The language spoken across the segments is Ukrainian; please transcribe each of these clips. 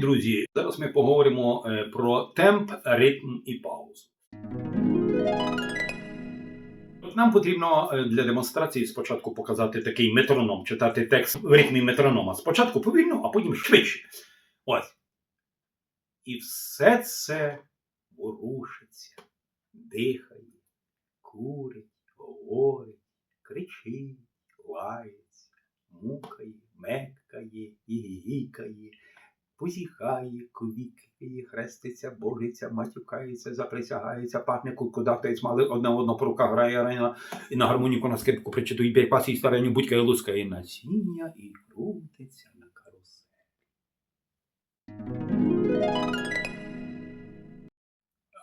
друзі, зараз ми поговоримо е, про темп, ритм і паузу. Нам потрібно е, для демонстрації спочатку показати такий метроном, читати текст в ритмі метронома. Спочатку повільно, а потім швидше. Ось. І все це ворушиться, дихає, курить, говорить, кричить, лається, мукає, меккає, гігікає, позіхає, ковікає, хреститься, божиться, матюкається, заприсягається, пахне кудахтає, смали одне одно по руках грає арена, і на гармоніку на скрипку причитує п'ять пасій стареню, будь-яка лускає насіння і крутиться на карусель.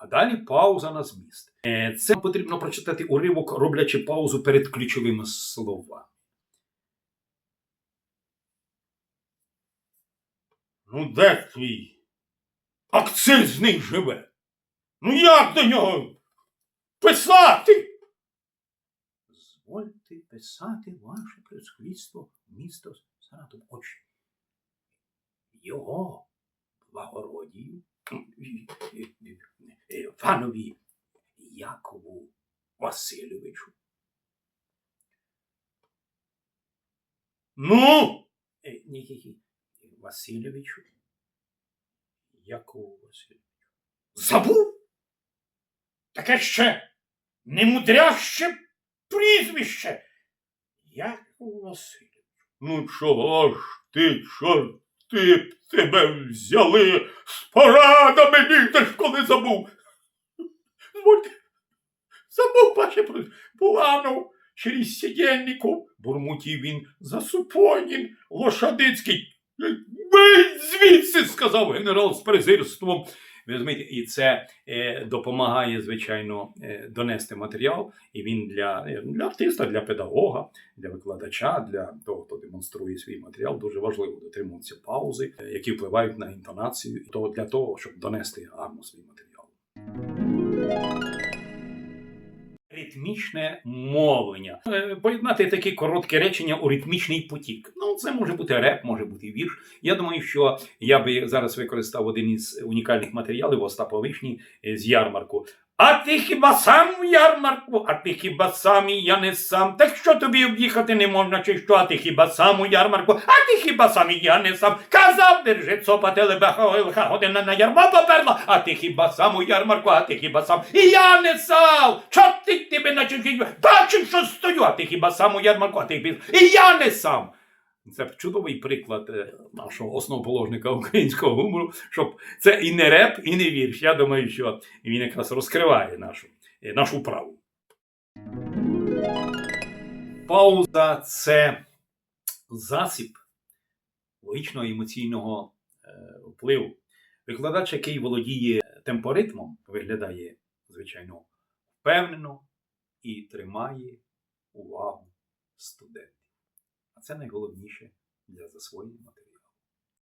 А далі пауза на зміст. Е, Це потрібно прочитати уривок, роблячи паузу перед ключовими словами. Ну, де твій акцизний живе? Ну як до нього писати? Звольте писати ваше пресхліство місто Саратов. Очі. Його благородію панові Якову Васильовичу. Ну, Е, ні, ні, ні, Васильовичу. Якову Васильовичу. забув? Таке ще немудряще прізвище. Яков Васильович. Ну чого ж ти, чорти б тебе взяли з порадами лізеш, коли забув? Звольте, забув ваше про- Буланов через сидельнику, бурмотів він засупонін, лошадицький. Вийдь звідси, сказав генерал з презирством. Розумієте, і це е, допомагає, звичайно, е, донести матеріал, і він для, е, для артиста, для педагога, для викладача, для того, хто демонструє свій матеріал, дуже важливо дотримуватися паузи, е, які впливають на інтонацію, то для того, щоб донести гарно свій матеріал. Ритмічне мовлення. Е, Поєднати такі короткі речення у ритмічний потік. Ну, це може бути реп, може бути вірш. Я думаю, що я би зараз використав один із унікальних матеріалів Остапа Вишні е, з ярмарку. А ти хіба сам в ярмарку? А ти хіба сам і я не сам? Так що тобі об'їхати не можна, чи що? А ти хіба сам у ярмарку? А ти хіба сам і я не сам? Казав, держи цопа телебеха година на ярмо поперла. А ти хіба сам у ярмарку? А ти хіба сам? І я не сам! Чо ти тебе на чужій? Бачив, що стою, а ти хіба сам у ярмарку? А ти хіба... І я не сам! Це чудовий приклад е, нашого основоположника українського гумору, щоб це і не реп, і не вірш. Я думаю, що він якраз розкриває нашу, е, нашу праву. Пауза це засіб логічного емоційного е, впливу. Викладач, який володіє темпоритмом, виглядає, звичайно, впевнено і тримає увагу студентів. А це найголовніше для засвоєння матеріалу.